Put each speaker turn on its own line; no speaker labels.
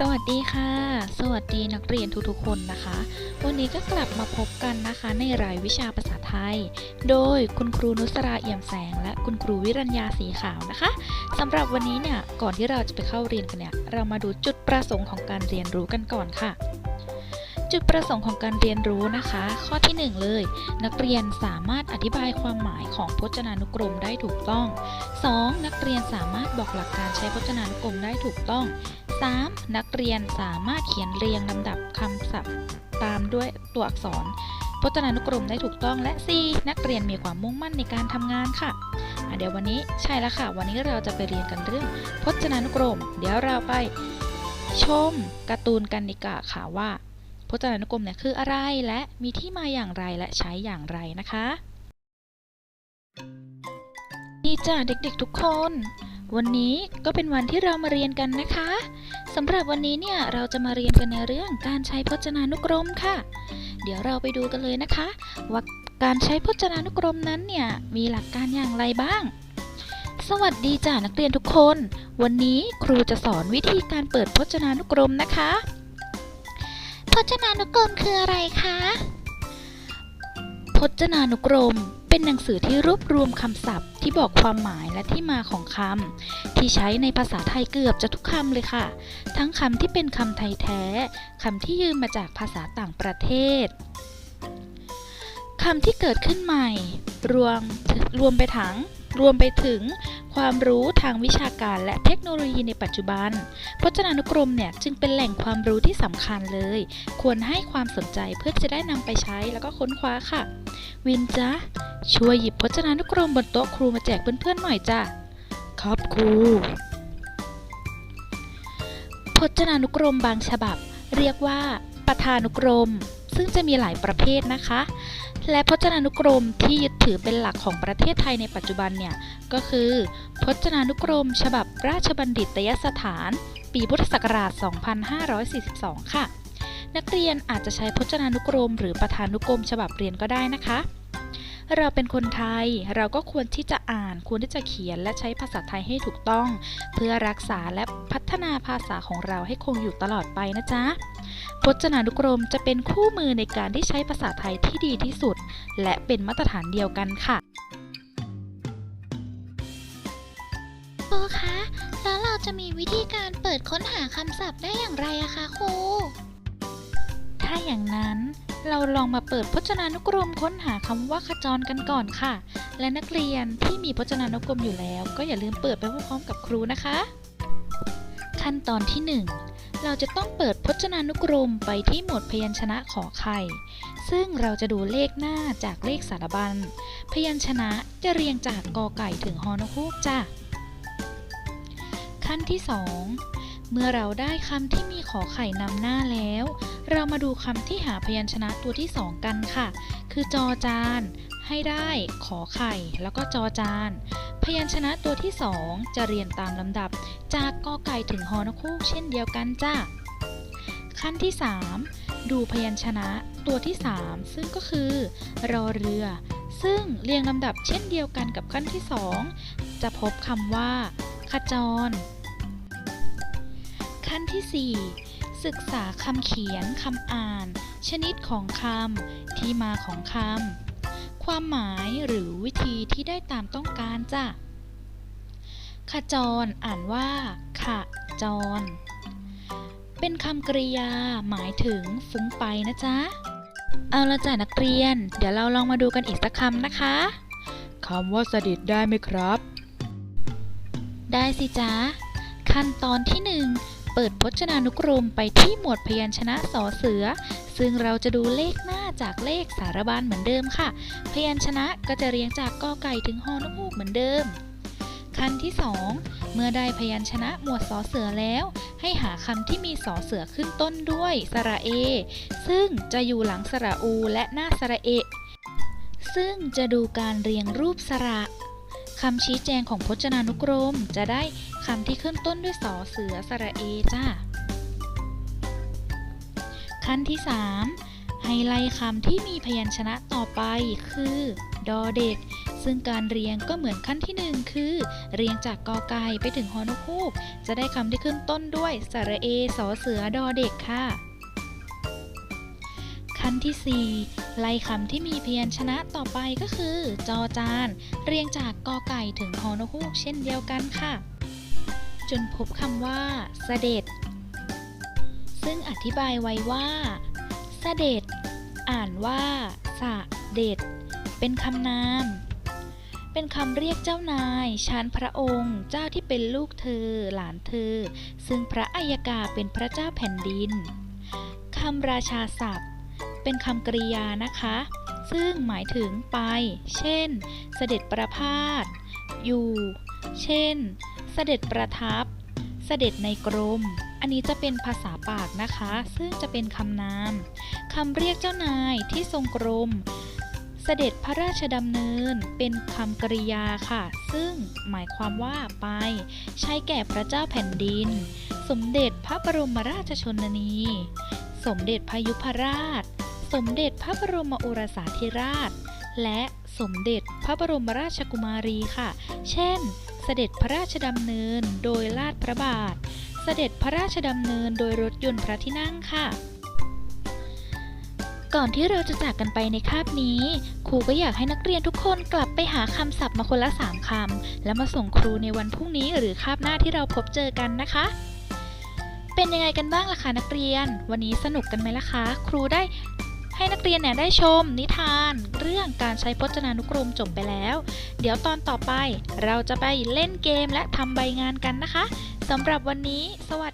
สวัสดีค่ะ สวัสดีนักเรียนทุกๆคนนะคะ วันนี้ก็กลับมาพบกันนะคะในรายวิชาภาษาไทย โดยคุณครูนุสราเอี่ยมแสง และคุณครูวิรัญญาสีขาวนะคะสำหรับวันนี้เนี่ยก่อนที่เราจะไปเข้าเรียนกันเนี่ยเรามาดูจุดประสงค์ของการเรียนรู้กันก่อนค่ะ จุดประสงค์ของการเรียนรู้นะคะ ข้อที่หนึ่งเลย นักเรียนสามารถอธิบายความหมายของพจนานุกรมได้ถูกต้อง 2. นักเรียนสามารถบอกหลักการใช้พจนานุกรมได้ถูกต้อง 3. นักเรียนสามารถเขียนเรียงลำดับคำศัพท์ตามด้วยตัวอักษร พจนานุกรมได้ถูกต้องและ 4. นักเรียนมีความมุ่งมั่นในการทำงานค่ะเดี๋ยววันนี้ใช่แล้วค่ะ วันนี้เราจะไปเรียนกันเรื่อง พจนานุกรม เดี๋ยวเราไปชมการ์ตูนกันดีกว่าค่ะว่า พจนานุกรมเนี่ยคืออะไรและมีที่มาอย่างไรและใช้อย่างไรนะคะนี่จ้าเด็กๆทุกคน วันนี้ก็เป็นวันที่เรามาเรียนกันนะคะสำหรับวันนี้เนี่ยเราจะมาเรียนกันในเรื่องการใช้พจนานุกรมค่ะ เดี๋ยวเราไปดูกันเลยนะคะ ว่าการใช้พจนานุกรมนั้นเนี่ยมีหลักการอย่างไรบ้าง สวัสดีจ้านักเรียนทุกคน วันนี้ครูจะสอนวิธีการเปิดพจนานุกรมนะคะ พจนานุกรมคืออะไรคะพจนานุกรม เป็นหนังสือที่รวบรวมคำศัพท์ที่บอกความหมายและที่มาของคำที่ใช้ในภาษาไทยเกือบจะทุกคำเลยค่ะ ทั้งคำที่เป็นคำไทยแท้คำที่ยืมมาจากภาษาต่างประเทศคำที่เกิดขึ้นใหม่ รวมรวมไปถังรวมไปถึง ความรู้ทางวิชาการและเทคโนโลยีในปัจจุบัน พจนานุกรมเนี่ยจึงเป็นแหล่งความรู้ที่สำคัญเลย ควรให้ความสนใจเพื่อจะได้นำไปใช้แล้วก็ค้นคว้าค่ะ วินจ๊ะช่วยหยิบพจนานุกรมบนโต๊ะครูมาแจกเพื่อนๆหน่อยจ้ะครับครูพจนานุกรมบางฉบับ เรียกว่าประธานุกรม ซึ่งจะมีหลายประเภทนะคะ และพจนานุกรมที่ยึดถือเป็นหลักของประเทศไทยในปัจจุบันเนี่ย ก็คือ พจนานุกรม ฉบับราชบัณฑิตยสถาน ปีพุทธศักราช 2542 ค่ะ นักเรียนอาจจะใช้พจนานุกรม หรือประธานุกรม ฉบับเรียนก็ได้นะคะ เราเป็นคนไทย เราก็ควรที่จะอ่าน ควรที่จะเขียนและใช้ภาษาไทยให้ถูกต้อง เพื่อรักษาและพัฒนาภาษาของเราให้คงอยู่ตลอดไปนะจ๊ะพจนานุกรมจะเป็นคู่มือในการที่ใช้ภาษาไทยที่ดีที่สุด และเป็นมาตรฐานเดียวกันค่ะ
ครูคะ แล้วเราจะมีวิธีการเปิดค้นหาคำศัพท์ได้อย่างไรอะคะครู
ถ้าอย่างนั้น เราลองมาเปิดพจนานุกรมค้นหาคำว่าขจรกันก่อนค่ะ และนักเรียนที่มีพจนานุกรมอยู่แล้ว ก็อย่าลืมเปิดไปพร้อมกับครูนะคะ ขั้นตอนที่ 1 เราจะต้องเปิดพจนานุกรมไปที่หมวดพยัญชนะขอไข่ ซึ่งเราจะดูเลขหน้าจากเลขสารบัญ พยัญชนะจะเรียงจากกอไก่ถึงฮอนกฮูกจ้ะขั้นที่ 2 เมื่อเราได้คำที่มีขอไข่นำหน้าแล้ว เรามาดูคำที่หาพยัญชนะตัวที่2กันค่ะ คือจอจาน ให้ได้ขอไข่ แล้วก็จอจาน พยัญชนะตัวที่2จะเรียงตามลำดับ จากกอไก่ถึงฮอนกฮูกเช่นเดียวกันจ้าขั้นที่ 3 ดูพยัญชนะตัวที่ 3 ซึ่งก็คือ รอเรือ ซึ่งเรียงลำดับเช่นเดียวกันกับขั้นที่ 2 จะพบคำว่า ขจร ขั้นที่ 4 ศึกษาคำเขียนคำอ่าน ชนิดของคำที่มาของคำความหมายหรือวิธีที่ได้ตามต้องการจ้ะขจร อ่านว่า ขะจร เป็นคำกริยา หมายถึงฟุ้งไปนะจ๊ะ เอาละจ้ะนักเรียน เดี๋ยวเราลองมาดูกันอีกสักคำนะคะคำว่าสดิดได้ไหมครับ ได้สิจ๊ะ ขั้นตอนที่1 เปิดพจนานุกรมไปที่หมวดพยัญชนะสอเสือ ซึ่งเราจะดูเลขหน้าจากเลขสารบานเหมือนเดิมค่ะ พยัญชนะก็จะเรียงจากกอไก่ถึงฮอนกฮูกเหมือนเดิม ขั้นที่ 2 เมื่อได้พยัญชนะหมวดสอเสือแล้ว ให้หาคำที่มีสอเสือขึ้นต้นด้วยสระเอ ซึ่งจะอยู่หลังสระอูและหน้าสระเอ ซึ่งจะดูการเรียงรูปสระคำชี้แจงของพจนานุกรมจะได้ คำที่ขึ้นต้นด้วยสอเสือสระเอจ้า ขั้นที่ 3 ให้ไล่คำที่มีพยัญชนะต่อไปคือ ดอเด็ก ซึ่งการเรียงก็เหมือนขั้นที่หนึ่งคือ เรียงจากกอไก่ไปถึงฮอนกฮูก จะได้คำที่ขึ้นต้นด้วยสระเอสอเสือดอเด็กค่ะขั้นที่ 4 ไล่คำที่มีพยัญชนะต่อไปก็คือ จอจาน เรียงจากกอไก่ถึงฮอนกฮูกเช่นเดียวกันค่ะ จนพบคำว่าเสด็จ ซึ่งอธิบายไว้ว่าเสด็จ อ่านว่าสะเด็จ เป็นคำนาม เป็นคำเรียกเจ้านายชานพระองค์ เจ้าที่เป็นลูกเธอ หลานเธอ ซึ่งพระอัยกาเป็นพระเจ้าแผ่นดินคำราชาศัพท์ เป็นคำกริยานะคะ ซึ่งหมายถึงไป เช่น เสด็จประพาสอยู่ เช่น เสด็จประทับ เสด็จในกรม อันนี้จะเป็นภาษาปากนะคะ ซึ่งจะเป็นคำนามคำเรียกเจ้านายที่ทรงกรม เสด็จพระราชดำเนินเป็นคำกริยาค่ะ ซึ่งหมายความว่าไป ใช้แก่พระเจ้าแผ่นดิน สมเด็จพระบรมราชชนนี สมเด็จพยุพราช สมเด็จพระบรมโอรสาธิราช และสมเด็จพระบรมราชกุมารีค่ะ เช่น เสด็จพระราชดำเนินโดยลาดพระบาท เสด็จพระราชดำเนินโดยรถยนต์พระที่นั่งค่ะ ก่อนที่เราจะจากกันไปในคาบนี้ ครูก็อยากให้นักเรียนทุกคนกลับไปหาคำศัพท์มาคนละ3คำแล้วมาส่งครูในวันพรุ่งนี้หรือคาบหน้าที่เราพบเจอกันนะคะเป็นยังไงกันบ้างล่ะคะนักเรียน วันนี้สนุกกันไหมล่ะคะ ครูได้ ให้นักเรียนเนี่ยได้ชมนิทาน เรื่องการใช้พจนานุกรมจบไปแล้ว เดี๋ยวตอนต่อไปเราจะไปเล่นเกมและทำใบงานกันนะคะสำหรับวันนี้ สวัสดี